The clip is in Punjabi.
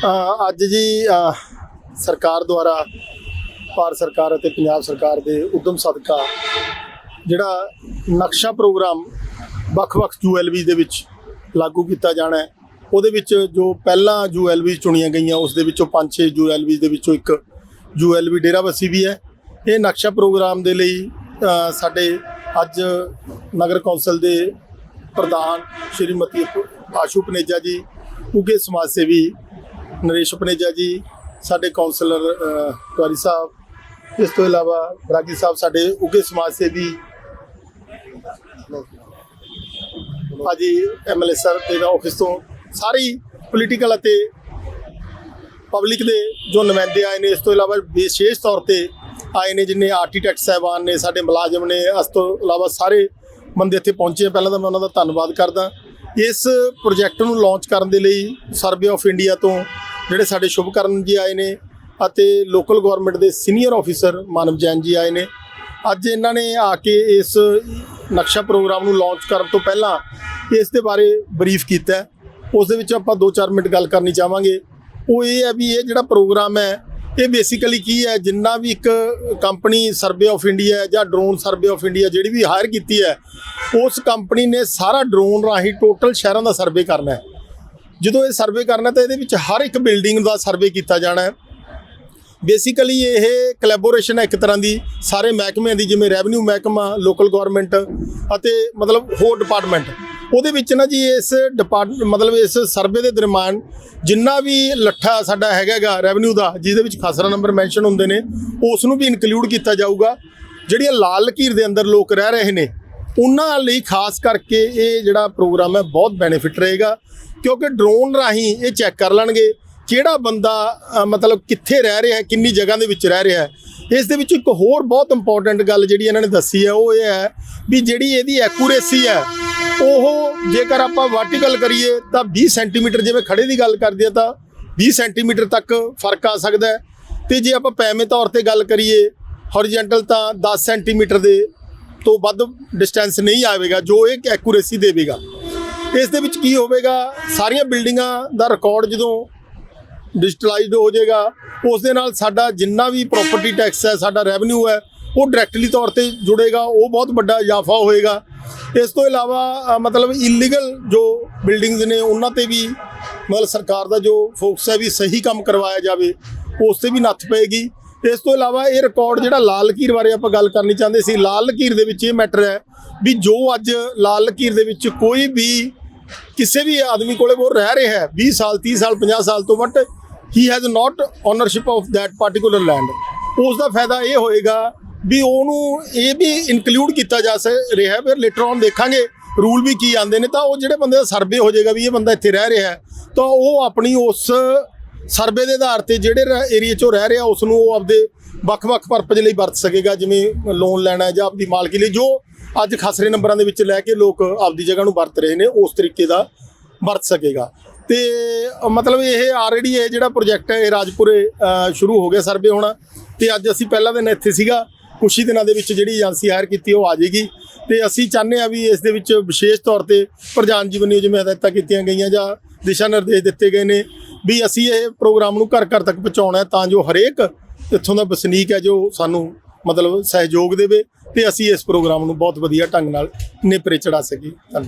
ਅੱਜ ਜੀ ਸਰਕਾਰ ਦੁਆਰਾ ਭਾਰਤ ਸਰਕਾਰ ਅਤੇ ਪੰਜਾਬ ਸਰਕਾਰ ਦੇ ਉਦਮ ਸਦਕਾ ਜਿਹੜਾ ਨਕਸ਼ਾ ਪ੍ਰੋਗਰਾਮ ਵੱਖ-ਵੱਖ ਯੂਐਲਵੀ ਦੇ ਵਿੱਚ ਲਾਗੂ ਕੀਤਾ ਜਾਣਾ ਹੈ, ਉਹਦੇ ਵਿੱਚ ਜੋ ਪਹਿਲਾਂ ਯੂਐਲਵੀ ਚੁਣੀਆਂ ਗਈਆਂ, ਉਸ ਦੇ ਵਿੱਚੋਂ 5-6 ਯੂਐਲਵੀ ਦੇ ਵਿੱਚੋਂ ਇੱਕ ਯੂਐਲਵੀ ਡੇਰਾਬੱਸੀ ਵੀ ਹੈ। ਇਹ ਨਕਸ਼ਾ ਪ੍ਰੋਗਰਾਮ ਦੇ ਲਈ ਸਾਡੇ ਅੱਜ ਨਗਰ ਕੌਂਸਲ ਦੇ ਪ੍ਰਧਾਨ ਸ਼੍ਰੀਮਤੀ ਆਸ਼ੂ ਪਨੇਜਾ ਜੀ ਉਗੇ ਸਮਾਜ ਸੇਵੀ ਨਰੇਸ਼ ਪਨੇਜਾ ਜੀ ਸਾਡੇ ਕਾਉਂਸਲਰ ਅ, ਸਾਹਿਬ ਇਸ ਤੋਂ ਇਲਾਵਾ ਬਰਾਗੀ ਸਾਹਿਬ ਸਾਡੇ ਉਗੇ ਸਮਾਜ ਸੇਵੀ। ਭਾਜੀ ਐਮਐਲਏ ਸਰ ਦੇ ਆਫਿਸ ਤੋਂ ਸਾਰੀ ਪੋਲੀਟੀਕਲ ਅਤੇ ਪਬਲਿਕ ਦੇ ਜੋ ਨੁਮਾਇੰਦੇ ਆਏ ਨੇ ਇਸ ਤੋਂ ਇਲਾਵਾ ਵਿਸ਼ੇਸ਼ ਤੌਰ ਤੇ ਆਏ ਨੇ ਜਿਨੇ ਆਰਕੀਟੈਕਟ ਸਾਹਿਬਾਨ ਨੇ ਸਾਡੇ ਮੁਲਾਜ਼ਮ ਨੇ ਇਸ ਤੋਂ ਇਲਾਵਾ ਸਾਰੇ ਬੰਦੇ ਇੱਥੇ ਪਹੁੰਚੇ ਪਹਿਲਾਂ ਤਾਂ ਮੈਂ ਉਹਨਾਂ ਦਾ ਧੰਨਵਾਦ ਕਰਦਾ। ਇਸ ਪ੍ਰੋਜੈਕਟ ਨੂੰ ਲਾਂਚ ਕਰਨ ਦੇ ਲਈ ਸਰਵੇ ਆਫ ਇੰਡੀਆ ਤੋਂ ਜਿਹੜੇ ਸਾਡੇ ਸ਼ੁਭਕਰਨ ਜੀ ਆਏ ਨੇ ਅਤੇ ਲੋਕਲ ਗਵਰਨਮੈਂਟ ਦੇ ਸੀਨੀਅਰ ਆਫੀਸਰ ਮਾਨਵ ਜੈਨ ਜੀ ਆਏ ਨੇ। ਅੱਜ ਇਹਨਾਂ ਨੇ ਆ ਕੇ ਇਸ ਨਕਸ਼ਾ ਪ੍ਰੋਗਰਾਮ ਨੂੰ ਲਾਂਚ ਕਰਨ ਤੋਂ ਪਹਿਲਾਂ ਇਸ ਦੇ ਬਾਰੇ ਬਰੀਫ ਕੀਤਾ ਉਸ ਦੇ ਵਿੱਚ ਆਪਾਂ 2-4 ਮਿੰਟ ਗੱਲ ਕਰਨੀ ਚਾਹਾਂਗੇ। ਉਹ ਇਹ ਹੈ ਵੀ ਇਹ ਜਿਹੜਾ ਪ੍ਰੋਗਰਾਮ ਹੈ, ਇਹ ਬੇਸਿਕਲੀ ਕੀ ਹੈ? ਜਿੰਨਾ ਵੀ ਇੱਕ ਕੰਪਨੀ ਸਰਵੇ ਆਫ ਇੰਡੀਆ ਜਾਂ ਡਰੋਨ ਸਰਵੇ ਆਫ ਇੰਡੀਆ ਜਿਹੜੀ ਵੀ ਹਾਇਰ ਕੀਤੀ ਹੈ, ਉਸ ਕੰਪਨੀ ਨੇ ਸਾਰਾ ਡਰੋਨ ਰਾਹੀਂ ਟੋਟਲ ਸ਼ਹਿਰਾਂ ਦਾ ਸਰਵੇ ਕਰਨਾ ਹੈ। ਜਦੋਂ ਇਹ ਸਰਵੇ ਕਰਨਾ ਤਾਂ ਇਹਦੇ ਵਿੱਚ ਹਰ ਇੱਕ ਬਿਲਡਿੰਗ ਦਾ ਸਰਵੇ ਕੀਤਾ ਜਾਣਾ ਹੈ। ਬੇਸਿਕਲੀ ਇਹ ਕੋਲੈਬੋਰੇਸ਼ਨ ਹੈ ਇੱਕ ਤਰ੍ਹਾਂ ਦੀ, ਸਾਰੇ ਮਹਿਕਮਿਆਂ ਦੀ, ਜਿਵੇਂ ਰੈਵਨਿਊ ਮਹਿਕਮਾ ਲੋਕਲ ਗਵਰਨਮੈਂਟ ਅਤੇ ਮਤਲਬ ਹੋਰ ਡਿਪਾਰਟਮੈਂਟ ਉਹਦੇ ਵਿੱਚ ਨਾ ਜੀ ਇਸ ਡਿਪਾਰਟ ਮਤਲਬ ਇਸ ਸਰਵੇ ਦੇ ਦਰਮਿਆਨ ਜਿੰਨਾ ਵੀ ਲੱਠਾ ਸਾਡਾ ਹੈਗਾਗਾ ਰੈਵਨਿਊ ਦਾ, ਜਿਹਦੇ ਵਿੱਚ ਖਾਸਰਾ ਨੰਬਰ ਮੈਂਸ਼ਨ ਹੁੰਦੇ ਨੇ ਉਸ ਨੂੰ ਵੀ ਇਨਕਲੂਡ ਕੀਤਾ ਜਾਊਗਾ। ਜਿਹੜੀਆਂ ਲਾਲ ਲਕੀਰ ਦੇ ਅੰਦਰ ਲੋਕ ਰਹਿ ਰਹੇ ਨੇ, ਉਹਨਾਂ ਲਈ ਖਾਸ ਕਰਕੇ ਇਹ ਜਿਹੜਾ ਪ੍ਰੋਗਰਾਮ ਹੈ ਬਹੁਤ ਬੈਨੀਫਿਟ ਰਹੇਗਾ। ਕਿਉਂਕਿ ਡਰੋਨ ਰਾਹੀਂ ਇਹ ਚੈੱਕ ਕਰ ਲੈਣਗੇ ਕਿਹੜਾ ਬੰਦਾ ਮਤਲਬ ਕਿੱਥੇ ਰਹਿ ਰਿਹਾ ਹੈ, ਕਿੰਨੀ ਜਗ੍ਹਾ ਦੇ ਵਿੱਚ ਰਹਿ ਰਿਹਾ ਹੈ। ਇਸ ਦੇ ਵਿੱਚ ਇੱਕ ਹੋਰ ਬਹੁਤ ਇੰਪੋਰਟੈਂਟ ਗੱਲ ਜਿਹੜੀ ਇਹਨਾਂ ਨੇ ਦੱਸੀ ਹੈ, ਉਹ ਇਹ ਹੈ ਵੀ ਜਿਹੜੀ ਇਹਦੀ ਐਕੂਰੇਸੀ ਹੈ, ਉਹ ਜੇਕਰ ਆਪਾਂ ਵਰਟੀਕਲ ਕਰੀਏ ਤਾਂ 20 ਸੈਂਟੀਮੀਟਰ ਜਿਵੇਂ ਖੜੇ ਦੀ ਗੱਲ ਕਰਦੇ ਆ ਤਾਂ 20 ਸੈਂਟੀਮੀਟਰ ਤੱਕ ਫ਼ਰਕ ਆ ਸਕਦਾ ਹੈ। ਤੇ ਜੇ ਆਪਾਂ ਪੈਵੇਂ ਤੌਰ ਤੇ ਗੱਲ ਕਰੀਏ ਹੌਰੀਜ਼ੌਂਟਲ ਤਾਂ 10 ਸੈਂਟੀਮੀਟਰ ਦੇ ਤੋਂ ਵੱਧ ਡਿਸਟੈਂਸ ਨਹੀਂ ਆਵੇਗਾ, ਜੋ ਇਹ ਐਕੂਰੇਸੀ ਦੇਵੇਗਾ। ਇਸ ਦੇ ਵਿੱਚ ਕੀ ਹੋਵੇਗਾ? ਸਾਰੀਆਂ ਬਿਲਡਿੰਗਾਂ ਦਾ ਰਿਕਾਰਡ ਜਦੋਂ ਡਿਜੀਟਲਾਈਜ਼ਡ ਹੋ ਜਾਏਗਾ, ਉਸ ਦੇ ਨਾਲ ਸਾਡਾ ਜਿੰਨਾ ਵੀ ਪ੍ਰਾਪਰਟੀ ਟੈਕਸ ਹੈ, ਸਾਡਾ ਰੈਵਨਿਊ ਹੈ, ਉਹ ਡਾਇਰੈਕਟਲੀ ਤੌਰ ਤੇ ਜੁੜੇਗਾ, ਉਹ ਬਹੁਤ ਵੱਡਾ ਇਜ਼ਾਫਾ ਹੋਏਗਾ। ਇਸ ਤੋਂ ਇਲਾਵਾ ਮਤਲਬ ਇਲੀਗਲ ਜੋ ਬਿਲਡਿੰਗਸ ਨੇ, ਉਹਨਾਂ ਤੇ ਵੀ ਮਤਲਬ ਸਰਕਾਰ ਦਾ ਜੋ ਫੋਕਸ ਹੈ ਵੀ ਸਹੀ ਕੰਮ ਕਰਵਾਇਆ ਜਾਵੇ, ਉਸ ਤੇ ਵੀ ਨੱਥ ਪਏਗੀ। ਇਸ ਤੋਂ ਇਲਾਵਾ ਇਹ ਰਿਕਾਰਡ ਜਿਹੜਾ ਲਾਲ ਲਕੀਰ ਬਾਰੇ ਆਪਾਂ ਗੱਲ ਕਰਨੀ ਚਾਹੁੰਦੇ ਸੀ, ਲਾਲ ਲਕੀਰ ਦੇ ਵਿੱਚ ਇਹ ਮੈਟਰ ਹੈ ਵੀ ਜੋ ਅੱਜ ਲਾਲ ਲਕੀਰ ਦੇ ਵਿੱਚ ਕੋਈ ਵੀ ਕਿਸੇ ਵੀ ਆਦਮੀ ਕੋਲੇ ਉਹ ਰਹਿ ਰਿਹਾ ਹੈ 20 ਸਾਲ 30 ਸਾਲ 50 ਸਾਲ ਤੋਂ but he has not ownership of that particular land ਉਸ ਦਾ ਫਾਇਦਾ ਇਹ ਹੋਏਗਾ ਵੀ ਉਹਨੂੰ ਇਹ ਵੀ ਇਨਕਲੂਡ ਕੀਤਾ ਜਾ ਸ- ਰਿਹਾ ਹੈ, ਫਿਰ ਲੇਟਰ ਔਨ ਦੇਖਾਂਗੇ ਰੂਲ ਵੀ ਕੀ ਆਉਂਦੇ ਨੇ, ਤਾਂ ਉਹ ਜਿਹੜੇ ਬੰਦੇ ਦਾ ਸਰਵੇ ਹੋ ਜਾਏਗਾ ਵੀ ਇਹ ਬੰਦਾ ਇੱਥੇ ਰਹਿ ਰਿਹਾ ਹੈ, ਤਾਂ ਉਹ ਆਪਣੀ ਉਸ ਸਰਵੇ ਦੇ ਆਧਾਰ ਤੇ ਜਿਹੜੇ ਏਰੀਆ 'ਚੋਂ ਰਹਿ ਰਿਹਾ ਉਸ ਨੂੰ ਉਹ ਆਪਦੇ ਵੱਖ-ਵੱਖ ਪਰਪਸ ਲਈ ਵਰਤ ਸਕੇਗਾ, ਜਿਵੇਂ ਲੋਨ ਲੈਣਾ ਜਾਂ ਆਪਦੀ ਮਾਲਕੀ ਲਈ, ਜੋ ਅੱਜ ਖਸਰੇ ਨੰਬਰਾਂ ਦੇ ਵਿੱਚ ਲੈ ਕੇ ਲੋਕ ਆਪਦੀ ਜਗ੍ਹਾ ਨੂੰ ਵਰਤ ਰਹੇ ਨੇ, ਉਸ ਤਰੀਕੇ ਦਾ ਵਰਤ ਸਕੇਗਾ। ਤੇ ਮਤਲਬ ਇਹ ਆਲਰੇਡੀ ਇਹ ਜਿਹੜਾ ਪ੍ਰੋਜੈਕਟ ਹੈ, ਇਹ ਰਾਜਪੁਰੇ ਸ਼ੁਰੂ ਹੋ ਗਿਆ ਸਰਵੇ ਹੋਣਾ। ਤੇ ਅੱਜ ਅਸੀਂ ਪਹਿਲਾ ਦਿਨ ਇੱਥੇ ਸੀਗਾ, ਕੁਛ ਹੀ ਦਿਨਾਂ ਦੇ ਵਿੱਚ ਜਿਹੜੀ ਏਜੰਸੀ ਹਾਇਰ ਕੀਤੀ, ਉਹ ਆ ਜਾਏਗੀ। ਤੇ ਅਸੀਂ ਚਾਹੁੰਦੇ ਆ ਵੀ ਇਸ ਦੇ ਵਿੱਚ ਵਿਸ਼ੇਸ਼ ਤੌਰ ਤੇ ਪ੍ਰਧਾਨ ਜੀਵਨ ਵੱਲੋਂ ਜਿਵੇਂ ਹਦਾਇਤਾਂ ਕੀਤੀਆਂ ਗਈਆਂ ਜਾਂ ਦਿਸ਼ਾ ਨਿਰਦੇਸ਼ ਦਿੱਤੇ ਗਏ ਨੇ, ਵੀ ਅਸੀਂ ਇਹ ਪ੍ਰੋਗਰਾਮ ਨੂੰ ਘਰ ਘਰ ਤੱਕ ਪਹੁੰਚਾਉਣਾ ਤਾਂ ਜੋ ਹਰੇਕ ਇੱਥੋਂ ਦਾ ਵਸਨੀਕ ਹੈ, ਜੋ ਸਾਨੂੰ ਮਤਲਬ ਸਹਿਯੋਗ ਦੇਵੇ। ਤੇ ਅਸੀਂ ਇਸ ਪ੍ਰੋਗਰਾਮ ਨੂੰ ਬਹੁਤ ਵਧੀਆ ਢੰਗ ਨਾਲ ਨੇਪਰੇ ਚੜਾ ਸਕੀਏ ਧੰਨਵਾਦ।